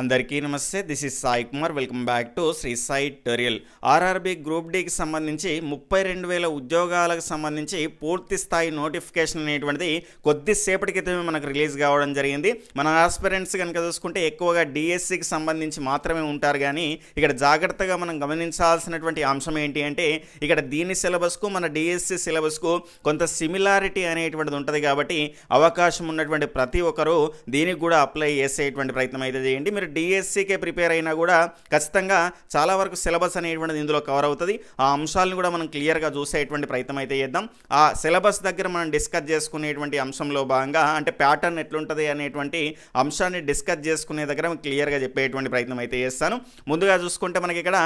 అందరికీ నమస్తే. This is Sai Kumar welcome back to Sri Sai టెరియల్ RRB group డికి సంబంధించి ముప్పై రెండు వేల ఉద్యోగాలకు సంబంధించి పూర్తి స్థాయి నోటిఫికేషన్ అనేటువంటిది కొద్దిసేపటి క్రితమే మనకు రిలీజ్ కావడం జరిగింది. మన ఆస్పిరెంట్స్ కనుక చూసుకుంటే ఎక్కువగా డిఎస్సికి సంబంధించి మాత్రమే ఉంటారు కానీ ఇక్కడ జాగ్రత్తగా మనం గమనించాల్సినటువంటి అంశం ఏంటి అంటే ఇక్కడ దీని సిలబస్కు మన డిఎస్సి సిలబస్కు కొంత సిమిలారిటీ అనేటువంటిది ఉంటుంది కాబట్టి అవకాశం ఉన్నటువంటి ప్రతి ఒక్కరూ దీనికి కూడా అప్లై చేసేటువంటి ప్రయత్నం అయితే చేయండి. మీరు డిఎస్సికే ప్రిపేర్ అయినా కూడా ఖచ్చితంగా చాలా వరకు సిలబస్ అనేటువంటిది ఇందులో కవర్ అవుతుంది. ఆ అంశాలను కూడా మనం క్లియర్గా చూసేటువంటి ప్రయత్నం అయితే చేద్దాం. ఆ సిలబస్ దగ్గర మనం డిస్కస్ చేసుకునేటువంటి అంశంలో భాగంగా అంటే ప్యాటర్న్ ఎట్లుంటుంది అనేటువంటి అంశాన్ని డిస్కస్ చేసుకునే దగ్గర క్లియర్గా చెప్పేటువంటి ప్రయత్నం అయితే చేస్తాను. ముందుగా చూసుకుంటే మనకి ఇక్కడ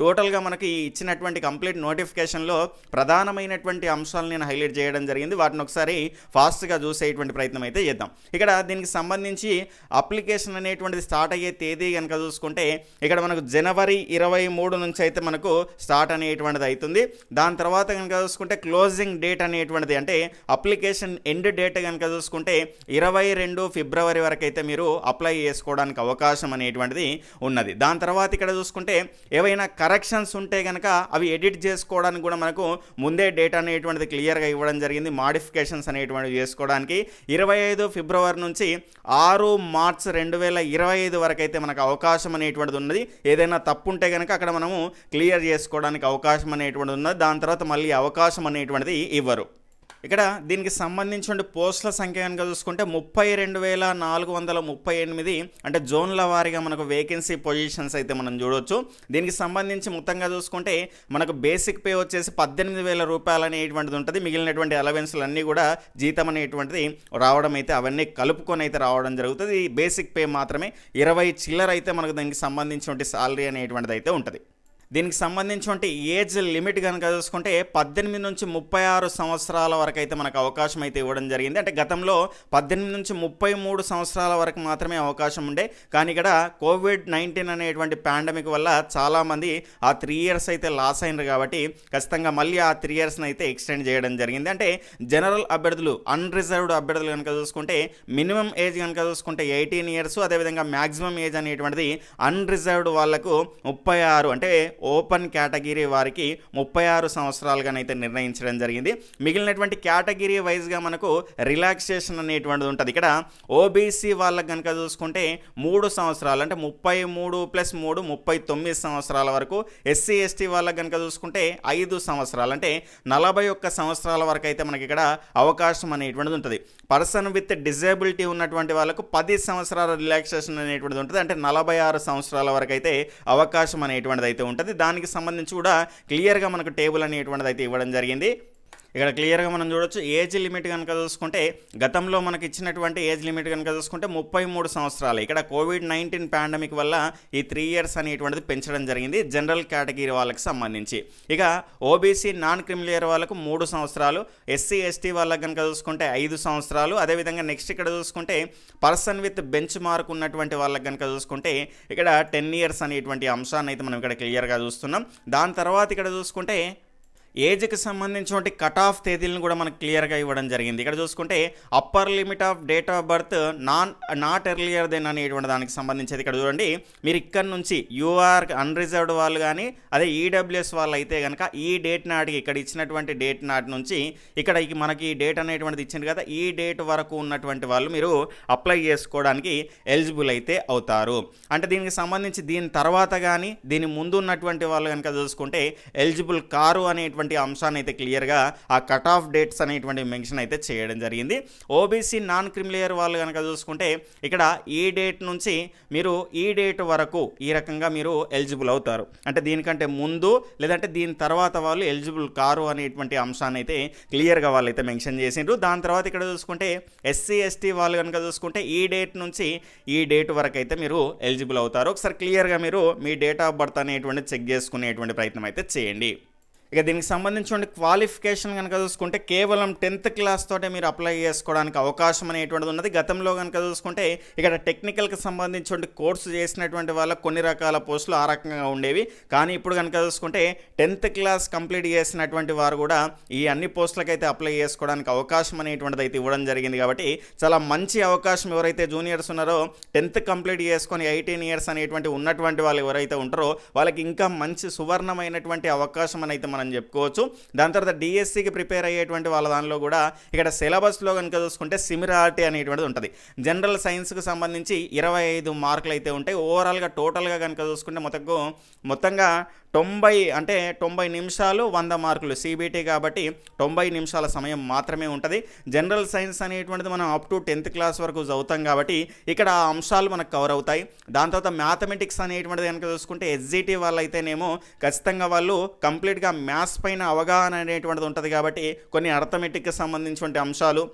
టోటల్గా మనకి ఇచ్చినటువంటి కంప్లీట్ నోటిఫికేషన్లో ప్రధానమైనటువంటి అంశాలను నేను హైలైట్ చేయడం జరిగింది. వాటిని ఒకసారి ఫాస్ట్గా చూసేటువంటి ప్రయత్నం అయితే చేద్దాం. ఇక్కడ దీనికి సంబంధించి అప్లికేషన్ అనేటువంటిది స్టార్ట్ అయ్యే తేదీ కనుక చూసుకుంటే ఇక్కడ మనకు జనవరి ఇరవై మూడు నుంచి అయితే మనకు స్టార్ట్ అనేటువంటిది అవుతుంది దాని తర్వాత కనుక చూసుకుంటే క్లోజింగ్ డేట్ అనేటువంటిది అంటే అప్లికేషన్ ఎండ్ డేట్ కనుక చూసుకుంటే ఇరవై రెండు ఫిబ్రవరి వరకు అయితే మీరు అప్లై చేసుకోవడానికి అవకాశం అనేటువంటిది ఉన్నది. దాని తర్వాత ఇక్కడ చూసుకుంటే ఏవైనా కరెక్షన్స్ ఉంటే కనుక అవి ఎడిట్ చేసుకోవడానికి కూడా మనకు ముందే డేటా అనేటువంటిది క్లియర్గా ఇవ్వడం జరిగింది. మాడిఫికేషన్స్ అనేటువంటివి చేసుకోవడానికి. ఇరవై ఐదు ఫిబ్రవరి నుంచి ఆరు మార్చ్ రెండు వేల ఇరవై ఐదు వరకు అయితే మనకు అవకాశం అనేటువంటిది ఉన్నది. ఏదైనా తప్పు ఉంటే కనుక అక్కడ మనము క్లియర్ చేసుకోవడానికి అవకాశం అనేటువంటిది ఉన్నది. దాని తర్వాత మళ్ళీ అవకాశం అనేటువంటిది ఇవ్వరు. ఇక్కడ దీనికి సంబంధించిన పోస్టుల సంఖ్య కనుక చూసుకుంటే ముప్పై రెండు వేల నాలుగు వందల ముప్పై ఎనిమిది అంటే జోన్ల వారీగా మనకు వేకెన్సీ పొజిషన్స్ అయితే మనం చూడొచ్చు. దీనికి సంబంధించి మొత్తంగా చూసుకుంటే మనకు బేసిక్ పే వచ్చేసి పద్దెనిమిది వేల రూపాయలు అనేటువంటిది ఉంటుంది. మిగిలినటువంటి అలవెన్స్లు అన్నీ కూడా జీతం అనేటువంటిది రావడం అయితే అవన్నీ కలుపుకొని అయితే రావడం జరుగుతుంది. బేసిక్ పే మాత్రమే ఇరవై చిల్లర అయితే మనకు దానికి సంబంధించినటువంటి సాలరీ అనేటువంటిది అయితే ఉంటుంది. దీనికి సంబంధించి ఏజ్ లిమిట్ కనుక చూసుకుంటే పద్దెనిమిది నుంచి ముప్పై ఆరు సంవత్సరాల వరకు అయితే మనకు అవకాశం అయితే ఇవ్వడం జరిగింది. అంటే గతంలో పద్దెనిమిది నుంచి ముప్పై మూడు సంవత్సరాల వరకు మాత్రమే అవకాశం ఉండే. కానీ ఇక్కడ కోవిడ్ నైన్టీన్ అనేటువంటి పాండమిక్ వల్ల చాలామంది ఆ త్రీ ఇయర్స్ అయితే లాస్ అయినారు కాబట్టి ఖచ్చితంగా మళ్ళీ ఆ త్రీ ఇయర్స్ని అయితే ఎక్స్టెండ్ చేయడం జరిగింది. అంటే జనరల్ అభ్యర్థులు అన్రిజర్వ్డ్ అభ్యర్థులు కనుక చూసుకుంటే మినిమం ఏజ్ కనుక చూసుకుంటే ఎయిటీన్ ఇయర్స్ అదేవిధంగా మ్యాక్సిమం ఏజ్ అనేటువంటిది అన్రిజర్వ్డ్ వాళ్ళకు ముప్పై ఆరు. అంటే ఓపెన్ కేటగిరీ వారికి ముప్పై ఆరు సంవత్సరాలుగానైతే నిర్ణయించడం జరిగింది. మిగిలినటువంటి కేటగిరీ వైజ్గా మనకు రిలాక్సేషన్ అనేటువంటిది ఉంటుంది. ఇక్కడ ఓబీసీ వాళ్ళకి కనుక చూసుకుంటే మూడు సంవత్సరాలు అంటే ముప్పై మూడు ప్లస్ మూడు ముప్పై తొమ్మిది సంవత్సరాల వరకు. ఎస్సీ ఎస్టీ వాళ్ళకి కనుక చూసుకుంటే ఐదు సంవత్సరాలు అంటే నలభై ఒక్క సంవత్సరాల వరకు అయితే మనకి ఇక్కడ అవకాశం అనేటువంటిది ఉంటుంది. పర్సన్ విత్ డిజేబిలిటీ ఉన్నటువంటి వాళ్ళకు పది సంవత్సరాల రిలాక్సేషన్ అనేటువంటిది ఉంటుంది. అంటే నలభై ఆరు సంవత్సరాల వరకు అయితే అవకాశం అనేటువంటిది అయితే ఉంటుంది. దానికి సంబంధించి కూడా క్లియర్గా మనకు టేబుల్ అనేటువంటిది అయితే ఇవ్వడం జరిగింది. ఇక్కడ క్లియర్గా మనం చూడొచ్చు ఏజ్ లిమిట్ కనుక చూసుకుంటే గతంలో మనకి ఇచ్చినటువంటి ఏజ్ లిమిట్ కనుక చూసుకుంటే ముప్పై మూడు సంవత్సరాలు. ఇక్కడ కోవిడ్ నైన్టీన్ పాండమిక్ వల్ల ఈ త్రీ ఇయర్స్ అనేటువంటిది పెంచడం జరిగింది జనరల్ కేటగిరీ వాళ్ళకి సంబంధించి. ఇక ఓబీసీ నాన్ క్రిమిలియర్ వాళ్ళకు మూడు సంవత్సరాలు ఎస్సీ ఎస్టీ వాళ్ళకి కనుక చూసుకుంటే ఐదు సంవత్సరాలు. అదేవిధంగా నెక్స్ట్ ఇక్కడ చూసుకుంటే పర్సన్ విత్ బెంచ్ మార్క్ ఉన్నటువంటి వాళ్ళకి కనుక చూసుకుంటే ఇక్కడ టెన్ ఇయర్స్ అనేటువంటి అంశాన్ని అయితే మనం ఇక్కడ క్లియర్గా చూస్తున్నాం. దాని తర్వాత ఇక్కడ చూసుకుంటే ఏజ్కి సంబంధించినటువంటి కట్ ఆఫ్ తేదీలను కూడా మనకు క్లియర్గా ఇవ్వడం జరిగింది. ఇక్కడ చూసుకుంటే upper limit of date of birth non not earlier than అనేటువంటి దానికి సంబంధించి ఇక్కడ చూడండి మీరు ఇక్కడ నుంచి యూఆర్ అన్రిజర్వ్డ్ వాళ్ళు కానీ అదే ఈడబ్ల్యూఎస్ వాళ్ళు అయితే కనుక ఈ డేట్ నాటికి ఇక్కడ ఇచ్చినటువంటి డేట్ నాటి నుంచి ఇక్కడ మనకి ఈ డేట్ అనేటువంటిది ఇచ్చింది కదా ఈ డేట్ వరకు ఉన్నటువంటి వాళ్ళు మీరు అప్లై చేసుకోవడానికి ఎలిజిబుల్ అయితే అవుతారు. అంటే దీనికి సంబంధించి దీని తర్వాత కానీ దీని ముందు ఉన్నటువంటి వాళ్ళు కనుక చూసుకుంటే ఎలిజిబుల్ కారు అనేటువంటి అంశాన్ని అయితే క్లియర్గా ఆ కట్ ఆఫ్ డేట్స్ అనేటువంటి మెన్షన్ అయితే చేయడం జరిగింది. ఓబీసీ నాన్ క్రిమిలియర్ వాళ్ళు కనుక చూసుకుంటే ఇక్కడ ఈ డేట్ నుంచి మీరు ఈ డేట్ వరకు ఈ రకంగా మీరు ఎలిజిబుల్ అవుతారు. అంటే దీనికంటే ముందు లేదంటే దీని తర్వాత వాళ్ళు ఎలిజిబుల్ కారు అనేటువంటి అంశాన్ని అయితే క్లియర్గా వాళ్ళు అయితే మెన్షన్ చేసిండ్రు. దాని తర్వాత ఇక్కడ చూసుకుంటే ఎస్సీ ఎస్టీ వాళ్ళు కనుక చూసుకుంటే ఈ డేట్ నుంచి ఈ డేట్ వరకు అయితే మీరు ఎలిజిబుల్ అవుతారు. ఒకసారి క్లియర్గా మీరు మీ డేట్ ఆఫ్ బర్త్ అనేటువంటి చెక్ చేసుకునేటువంటి ప్రయత్నం అయితే చేయండి. ఇక దీనికి సంబంధించిన క్వాలిఫికేషన్ కనుక చూసుకుంటే కేవలం టెన్త్ క్లాస్ తోటే మీరు అప్లై చేసుకోవడానికి అవకాశం అనేటువంటిది ఉన్నది. గతంలో కనుక చూసుకుంటే ఇక్కడ టెక్నికల్కి సంబంధించిన కోర్సు చేసినటువంటి వాళ్ళ కొన్ని రకాల పోస్టులు ఆ రకంగా ఉండేవి. కానీ ఇప్పుడు కనుక చూసుకుంటే టెన్త్ క్లాస్ కంప్లీట్ చేసినటువంటి వారు కూడా ఈ అన్ని పోస్టులకైతే అప్లై చేసుకోవడానికి అవకాశం అనేటువంటిది అయితే ఇవ్వడం జరిగింది కాబట్టి చాలా మంచి అవకాశం ఎవరైతే జూనియర్స్ ఉన్నారో టెన్త్ కంప్లీట్ చేసుకొని ఎయిటీన్ ఇయర్స్ అనేటువంటి ఉన్నటువంటి వాళ్ళు ఎవరైతే ఉంటారో వాళ్ళకి ఇంకా మంచి సువర్ణమైనటువంటి అవకాశం అనేది అయితే మనం మనం చెప్పుకోవచ్చు. దాని తర్వాత డిఎస్సికి ప్రిపేర్ అయ్యేటువంటి వాళ్ళ దానిలో కూడా ఇక్కడ సిలబస్లో కనుక చూసుకుంటే సిమిరార్టీ అనేటువంటిది ఉంటుంది. జనరల్ సైన్స్కి సంబంధించి ఇరవై ఐదు మార్కులు అయితే ఉంటాయి. ఓవరాల్గా టోటల్గా కనుక చూసుకుంటే మొత్తం మొత్తంగా తొంభై అంటే తొంభై నిమిషాలు వంద మార్కులు. సిబిటీ కాబట్టి తొంభై నిమిషాల సమయం మాత్రమే ఉంటుంది. జనరల్ సైన్స్ అనేటువంటిది మనం అప్ టు టెన్త్ క్లాస్ వరకు చదువుతాం కాబట్టి ఇక్కడ ఆ అంశాలు మనకు కవర్ అవుతాయి. దాని తర్వాత మ్యాథమెటిక్స్ అనేటువంటిది కనుక చూసుకుంటే ఎస్జిటి వాళ్ళు అయితేనేమో ఖచ్చితంగా వాళ్ళు కంప్లీట్గా మ్యాథ్స్ పైన అవగాహన అనేటువంటిది ఉంటుంది కాబట్టి కొన్ని అర్థమెటిక్కి సంబంధించిన అంశాలు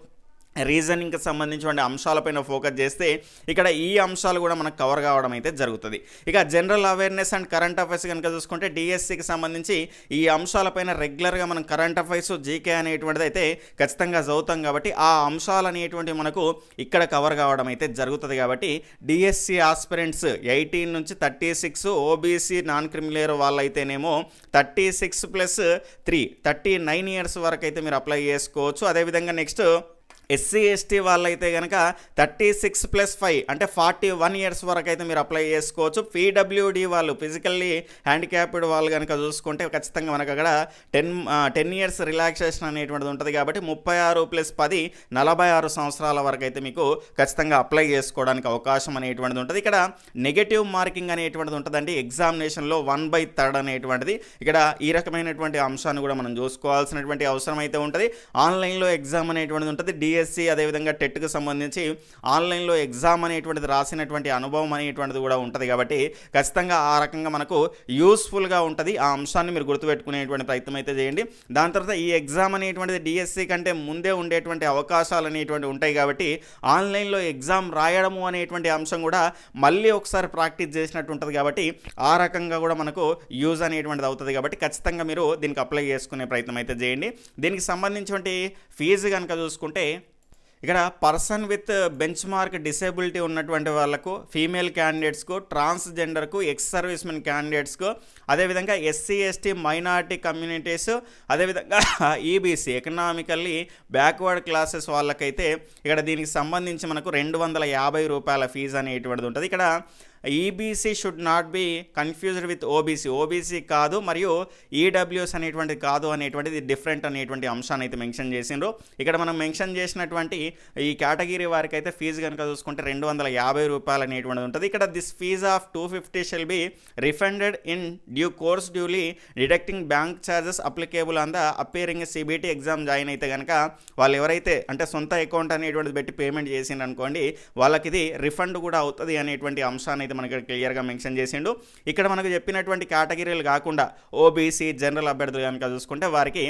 రీజనింగ్కి సంబంధించిన అంశాలపైన ఫోకస్ చేస్తే ఇక్కడ ఈ అంశాలు కూడా మనకు కవర్ కావడం అయితే జరుగుతుంది. ఇక general awareness and current affairs కనుక చూసుకుంటే డిఎస్సికి సంబంధించి ఈ అంశాలపైన రెగ్యులర్గా మనం కరెంట్ అఫైర్స్ జీకే అనేటువంటిది అయితే ఖచ్చితంగా చదువుతాం కాబట్టి ఆ అంశాలు అనేటువంటివి మనకు ఇక్కడ కవర్ కావడం అయితే జరుగుతుంది కాబట్టి డిఎస్సి ఆస్పిరెంట్స్ ఎయిటీన్ నుంచి thirty six OBC non creamy layer వాళ్ళైతేనేమో thirty six plus three thirty nine years వరకు అయితే మీరు అప్లై చేసుకోవచ్చు. అదేవిధంగా నెక్స్ట్ ఎస్సీ ఎస్టీ వాళ్ళైతే కనుక థర్టీ సిక్స్ ప్లస్ ఫైవ్ అంటే ఫార్టీ వన్ ఇయర్స్ వరకు అయితే మీరు అప్లై చేసుకోవచ్చు. పీడబ్ల్యూడి వాళ్ళు ఫిజికల్లీ హ్యాండిక్యాప్డ్ వాళ్ళు కనుక చూసుకుంటే ఖచ్చితంగా మనకు అక్కడ టెన్ టెన్ ఇయర్స్ రిలాక్సేషన్ అనేటువంటిది ఉంటుంది కాబట్టి ముప్పై ఆరు ప్లస్ పది నలభై ఆరు సంవత్సరాల వరకు అయితే మీకు ఖచ్చితంగా అప్లై చేసుకోవడానికి అవకాశం అనేటువంటిది ఉంటుంది. ఇక్కడ నెగటివ్ మార్కింగ్ అనేటువంటిది ఉంటుందండి. ఎగ్జామినేషన్లో వన్ బై థర్డ్ అనేటువంటిది. ఇక్కడ ఈ రకమైనటువంటి అంశాన్ని కూడా మనం చూసుకోవాల్సినటువంటి అవసరం అయితే ఉంటుంది. ఆన్లైన్లో ఎగ్జామ్ అనేటువంటిది ఉంటుంది. డిఎస్సి అదేవిధంగా టెట్కు సంబంధించి ఆన్లైన్లో ఎగ్జామ్ అనేటువంటిది రాసినటువంటి అనుభవం అనేటువంటిది కూడా ఉంటుంది కాబట్టి ఖచ్చితంగా ఆ రకంగా మనకు యూస్ఫుల్గా ఉంటుంది. ఆ అంశాన్ని మీరు గుర్తుపెట్టుకునేటువంటి ప్రయత్నం అయితే చేయండి. దాని తర్వాత ఈ ఎగ్జామ్ అనేటువంటిది డిఎస్సి కంటే ముందే ఉండేటువంటి అవకాశాలు అనేటువంటి ఉంటాయి కాబట్టి ఆన్లైన్లో ఎగ్జామ్ రాయడము అనేటువంటి అంశం కూడా మళ్ళీ ఒకసారి ప్రాక్టీస్ చేసినట్టు ఉంటుంది కాబట్టి ఆ రకంగా కూడా మనకు యూజ్ అనేటువంటిది అవుతుంది కాబట్టి ఖచ్చితంగా మీరు దీనికి అప్లై చేసుకునే ప్రయత్నం అయితే చేయండి. దీనికి సంబంధించినటువంటి ఫీజు కనుక చూసుకుంటే ఇక్కడ person with bench mark disability ఉన్నటువంటి వాళ్ళకు ఫీమేల్ క్యాండిడేట్స్కు ట్రాన్స్జెండర్కు ఎక్స్ సర్వీస్మెన్ క్యాండిడేట్స్కు అదేవిధంగా ఎస్సీ ఎస్టీ మైనార్టీ కమ్యూనిటీస్ అదేవిధంగా ఈబీసీ ఎకనామికల్లీ బ్యాక్వర్డ్ క్లాసెస్ వాళ్ళకైతే ఇక్కడ దీనికి సంబంధించి మనకు రెండు వందల యాభై రూపాయల ఫీజు అనేటువంటిది ఉంటుంది. ఇక్కడ EBC should not be confused with OBC OBC కాదు మరియు ఈడబ్ల్యూఎస్ అనేటువంటిది కాదు అనేటువంటిది డిఫరెంట్ అనేటువంటి అంశాన్ని అయితే మెన్షన్ చేసిండ్రు. ఇక్కడ మనం మెన్షన్ చేసినటువంటి ఈ కేటగిరీ వారికి అయితే ఫీజు కనుక చూసుకుంటే రెండు వందల యాభై రూపాయలు అనేటువంటిది ఉంటుంది. ఇక్కడ this fee of two fifty shall be refunded in due course duly deducting bank charges applicable on the appearing CBT exam join అయితే కనుక వాళ్ళు ఎవరైతే అంటే సొంత అకౌంట్ అనేటువంటిది పెట్టి పేమెంట్ చేసిండ్రు అనుకోండి వాళ్ళకి ఇది రిఫండ్ కూడా అవుతుంది అనేటువంటి అంశాన్ని అయితే మనకి క్లియర్గా మెన్షన్ చేసిండు. ఇక్కడ మనకు చెప్పినటువంటి కేటగిరీలు కాకుండా ఓబీసీ జనరల్ అభ్యర్థులు కనుక చూసుకుంటే వారికి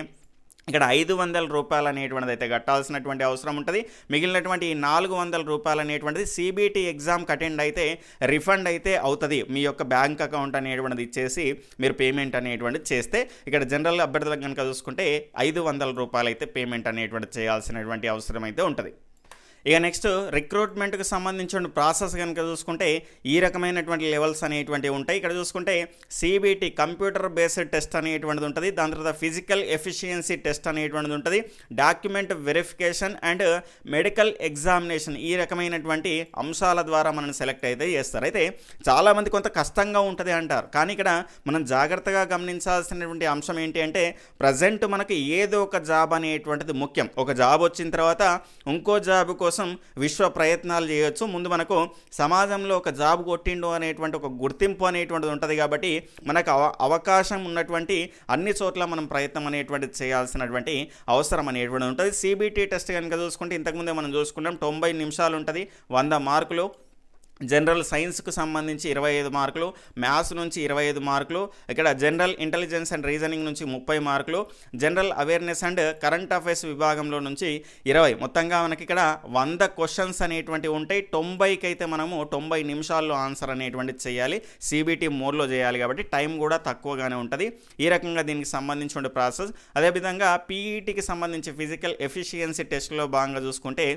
ఇక్కడ ఐదు వందల రూపాయలు అనేటువంటిది అయితే కట్టాల్సినటువంటి అవసరం ఉంటుంది. మిగిలినటువంటి ఈ నాలుగు వందల రూపాయలు అనేటువంటిది సిబిటి ఎగ్జామ్కి అటెండ్ అయితే రిఫండ్ అయితే అవుతుంది. మీ యొక్క బ్యాంక్ అకౌంట్ అనేటువంటిది ఇచ్చేసి మీరు పేమెంట్ అనేటువంటిది చేస్తే ఇక్కడ జనరల్ అభ్యర్థులకు కనుక చూసుకుంటే ఐదు వందల రూపాయలు అయితే పేమెంట్ అనేటువంటిది చేయాల్సినటువంటి అవసరం అయితే ఉంటుంది. ఇక నెక్స్ట్ రిక్రూట్మెంట్కి సంబంధించిన ప్రాసెస్ కనుక చూసుకుంటే ఈ రకమైనటువంటి లెవెల్స్ అనేటువంటివి ఉంటాయి. ఇక్కడ చూసుకుంటే సిబిటి కంప్యూటర్ బేస్డ్ టెస్ట్ అనేటువంటిది ఉంటుంది. దాని తర్వాత ఫిజికల్ ఎఫిషియన్సీ టెస్ట్ అనేటువంటిది ఉంటుంది. Document verification and medical examination ఈ రకమైనటువంటి అంశాల ద్వారా మనం సెలెక్ట్ అయితే చేస్తారు. అయితే చాలామంది కొంత కష్టంగా ఉంటుంది అంటారు. కానీ ఇక్కడ మనం జాగ్రత్తగా గమనించాల్సినటువంటి అంశం ఏంటి అంటే ప్రజెంట్ మనకు ఏదో ఒక జాబ్ అనేటువంటిది ముఖ్యం. ఒక జాబ్ వచ్చిన తర్వాత ఇంకో జాబ్ కోసం విశ్వ ప్రయత్నాలు చేయొచ్చు. ముందు మనకు సమాజంలో ఒక జాబ్ కొట్టిండు అనేటువంటి ఒక గుర్తింపు అనేటువంటిది ఉంటుంది కాబట్టి మనకు అవ అవకాశం ఉన్నటువంటి అన్ని చోట్ల మనం ప్రయత్నం అనేటువంటిది చేయాల్సినటువంటి అవసరం అనేటువంటిది ఉంటుంది. సిబిటి టెస్ట్ కనుక చూసుకుంటే ఇంతకుముందే మనం చూసుకున్నాం తొంభై నిమిషాలు ఉంటుంది వంద మార్కులు. జనరల్ సైన్స్కు సంబంధించి ఇరవై ఐదు మార్కులు మ్యాథ్స్ నుంచి ఇరవై ఐదు మార్కులు ఇక్కడ జనరల్ ఇంటెలిజెన్స్ అండ్ రీజనింగ్ నుంచి ముప్పై మార్కులు general awareness and current affairs విభాగంలో నుంచి ఇరవై. మొత్తంగా మనకి ఇక్కడ వంద క్వశ్చన్స్ అనేటువంటివి ఉంటాయి. తొంభైకి అయితే మనము తొంభై నిమిషాల్లో ఆన్సర్ అనేటువంటిది చేయాలి. సిబిటి మోడ్లో చేయాలి కాబట్టి టైం కూడా తక్కువగానే ఉంటుంది. ఈ రకంగా దీనికి సంబంధించిన ప్రాసెస్. అదేవిధంగా పీఈటీకి సంబంధించి ఫిజికల్ ఎఫిషియన్సీ టెస్ట్లో భాగంగా చూసుకుంటే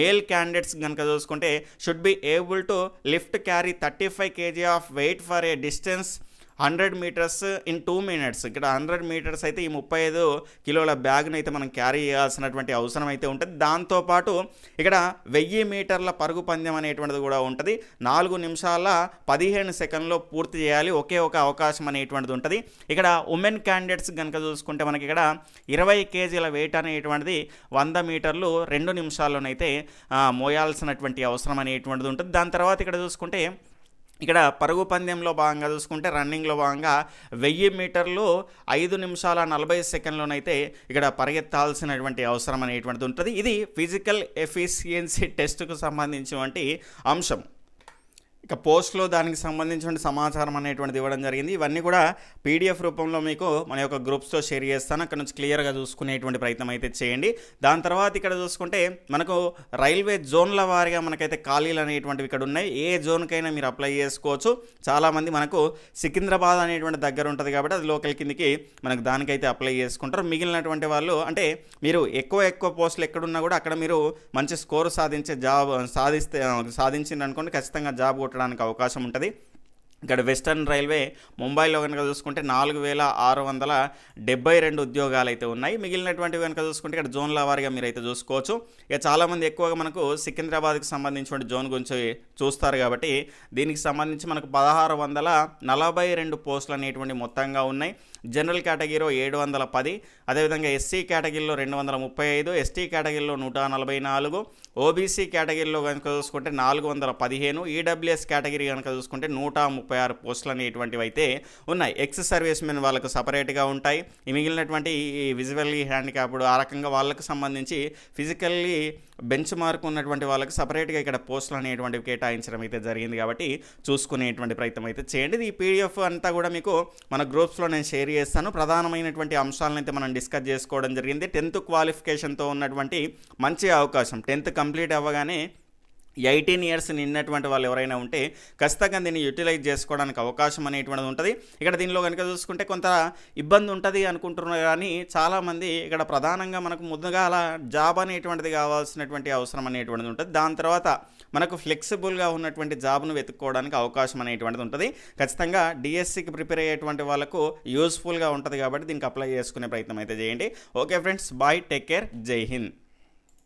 మేల్ క్యాండిడేట్స్ కనుక చూసుకుంటే should be able to lift carry 35 kg of weight for a distance hundred metres in two minutes. ఇక్కడ హండ్రెడ్ మీటర్స్ అయితే ఈ ముప్పై ఐదు కిలోల బ్యాగ్ను అయితే మనం క్యారీ చేయాల్సినటువంటి అవసరం అయితే ఉంటుంది. దాంతోపాటు ఇక్కడ వెయ్యి మీటర్ల పరుగు పందెం అనేటువంటిది కూడా ఉంటుంది. నాలుగు నిమిషాల పదిహేను సెకండ్లో పూర్తి చేయాలి. ఒకే ఒక అవకాశం అనేటువంటిది ఉంటుంది. ఇక్కడ ఉమెన్ క్యాండిడేట్స్ కనుక చూసుకుంటే మనకి ఇక్కడ ఇరవై కేజీల వెయిట్ అనేటువంటిది వంద మీటర్లు రెండు నిమిషాల్లోనైతే మోయాల్సినటువంటి అవసరం అనేటువంటిది ఉంటుంది. దాని తర్వాత ఇక్కడ చూసుకుంటే ఇక్కడ పరుగు పందెంలో భాగంగా చూసుకుంటే రన్నింగ్లో భాగంగా వెయ్యి మీటర్లు ఐదు నిమిషాల నలభై సెకండ్లోనైతే ఇక్కడ పరిగెత్తాల్సినటువంటి అవసరం అనేటువంటిది ఉంటుంది. ఇది ఫిజికల్ ఎఫిషియన్సీ టెస్ట్కు సంబంధించినటువంటి అంశం. ఇక పోస్ట్లో దానికి సంబంధించిన సమాచారం అనేటువంటిది ఇవ్వడం జరిగింది. ఇవన్నీ కూడా పీడిఎఫ్ రూపంలో మీకు మన యొక్క గ్రూప్స్తో షేర్ చేస్తాను. అక్కడ నుంచి క్లియర్గా చూసుకునేటువంటి ప్రయత్నం అయితే చేయండి. దాని తర్వాత ఇక్కడ చూసుకుంటే మనకు రైల్వే జోన్ల వారిగా మనకైతే ఖాళీలు అనేటువంటివి ఇక్కడ ఉన్నాయి. ఏ జోన్కైనా మీరు అప్లై చేసుకోవచ్చు. చాలామంది మనకు సికింద్రాబాద్ అనేటువంటి దగ్గర ఉంటుంది కాబట్టి అది లోకల్ కిందికి మనకు దానికైతే అప్లై చేసుకుంటారు. మిగిలినటువంటి వాళ్ళు అంటే మీరు ఎక్కువ ఎక్కువ పోస్టులు ఎక్కడున్నా కూడా అక్కడ మీరు మంచి స్కోర్ సాధించే జాబ్ సాధిస్తే సాధించింది అనుకోండి ఖచ్చితంగా జాబ్ కొట్టడానికి అవకాశం ఉంటుంది. ఇక్కడ వెస్టర్న్ రైల్వే ముంబైలో కనుక చూసుకుంటే నాలుగు వేల ఆరు వందల డెబ్బై రెండు ఉద్యోగాలు అయితే ఉన్నాయి. మిగిలినటువంటివి కనుక చూసుకుంటే ఇక్కడ జోన్ల వారిగా మీరు అయితే చూసుకోవచ్చు. ఇక చాలామంది ఎక్కువగా మనకు సికింద్రాబాద్కి సంబంధించిన జోన్ గురించి చూస్తారు కాబట్టి దీనికి సంబంధించి మనకు పదహారు వందల నలభై రెండు పోస్టులు అనేటువంటి మొత్తంగా ఉన్నాయి. జనరల్ కేటగిరీలో ఏడు వందల పది అదేవిధంగా ఎస్సీ కేటగిరీలో రెండు వందల ముప్పై ఐదు ఎస్టీ కేటగిరీలో నూట నలభై నాలుగు ఓబీసీ కేటగిరీలో కనుక చూసుకుంటే నాలుగు వందల పదిహేను ఈడబ్ల్యూఎస్ కేటగిరీ కనుక చూసుకుంటే నూట ముప్పై ఆరు పోస్టులు అనేటువంటివి అయితే ఉన్నాయి. ఎక్స్ సర్వీస్ మెన్ వాళ్ళకు సపరేట్గా ఉంటాయి. మిగిలినటువంటి ఈ విజువల్లీ హ్యాండిక్యాప్డ్ ఆ రకంగా వాళ్ళకు సంబంధించి ఫిజికల్లీ బెంచ్ మార్క్ ఉన్నటువంటి వాళ్ళకి సపరేట్గా ఇక్కడ పోస్టులు అనేటువంటివి కేటాయించడం అయితే జరిగింది కాబట్టి చూసుకునేటువంటి ప్రయత్నం అయితే చేయండి. ఈ పీడిఎఫ్ అంతా కూడా మీకు మన గ్రూప్స్లో నేను షేర్ చేస్తాను. ప్రధానమైనటువంటి అంశాలను అయితే మనం డిస్కస్ చేసుకోవడం జరిగింది. టెన్త్ క్వాలిఫికేషన్తో ఉన్నటువంటి మంచి అవకాశం. టెన్త్ కంప్లీట్ అవ్వగానే ఎయిటీన్ ఇయర్స్ నిన్నటువంటి వాళ్ళు ఎవరైనా ఉంటే ఖచ్చితంగా దీన్ని యూటిలైజ్ చేసుకోవడానికి అవకాశం అనేటువంటిది ఉంటుంది. ఇక్కడ దీనిలో కనుక చూసుకుంటే కొంత ఇబ్బంది ఉంటుంది అనుకుంటున్నారు కానీ చాలామంది ఇక్కడ ప్రధానంగా మనకు ముందుగా అలా జాబ్ అనేటువంటిది కావాల్సినటువంటి అవసరం అనేటువంటిది ఉంటుంది. దాని తర్వాత మనకు ఫ్లెక్సిబుల్గా ఉన్నటువంటి జాబ్ను వెతుక్కోవడానికి అవకాశం అనేటువంటిది ఉంటుంది. ఖచ్చితంగా డిఎస్సికి ప్రిపేర్ అయ్యేటువంటి వాళ్ళకు యూస్ఫుల్గా ఉంటుంది కాబట్టి దీనికి అప్లై చేసుకునే ప్రయత్నం అయితే చేయండి. Okay friends bye take care జై హింద్.